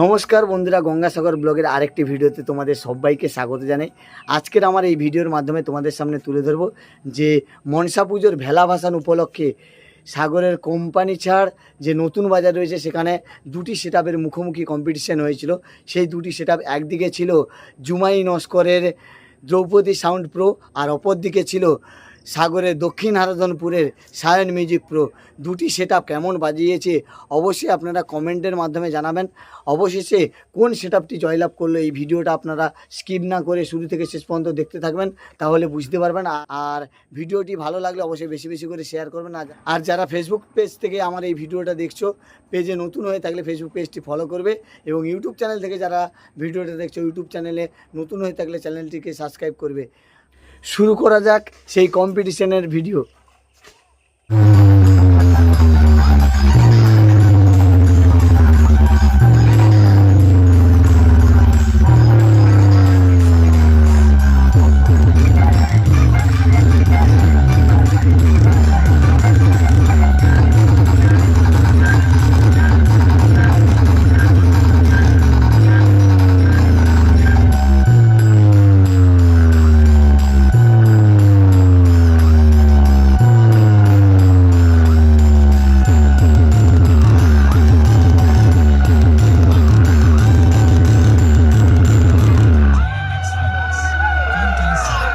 নমস্কার বন্ধুরা, গঙ্গাসাগর ব্লগের আরেকটি ভিডিওতে তোমাদের সবাইকে স্বাগত জানাই। আজকের আমার এই ভিডিওর মাধ্যমে তোমাদের সামনে তুলে ধরবো যে মনসা পুজোর ভেলা ভাসান উপলক্ষে সাগরের কোম্পানি ছাড় যে নতুন বাজার রয়েছে, সেখানে দুটি সেট মুখোমুখি কম্পিটিশান হয়েছিল। সেই দুটি সেট একদিকে ছিল জুমাই নস্করের দ্রৌপদী সাউন্ড প্রো আর অপর দিকে ছিল সাগরের দক্ষিণ হারাধনপুরের সায়ন মিউজিক প্রো দুটি সেট কেমন বাজিয়েছে অবশ্যই আপনারা কমেন্টের মাধ্যমে জানাবেন। অবশেষে কোন সেট আপটি জয়লাভ করল এই ভিডিওটা আপনারা স্কিপ না করে শুরু থেকে শেষ পর্যন্ত দেখতে থাকবেন, তাহলে বুঝতে পারবেন। আর ভিডিওটি ভালো লাগলে অবশ্যই বেশি বেশি করে শেয়ার করবেন। আর যারা ফেসবুক পেজ থেকে আমার এই ভিডিওটা দেখছ পেজে নতুন হয়ে থাকলে ফেসবুক পেজটি ফলো করবে এবং ইউটিউব চ্যানেল থেকে যারা ভিডিওটা দেখছ ইউটিউব চ্যানেলে নতুন হয়ে থাকলে চ্যানেলটিকে সাবস্ক্রাইব করবে। শুরু করা যাক সেই কম্পিটিশনের ভিডিও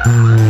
Mm-hmm.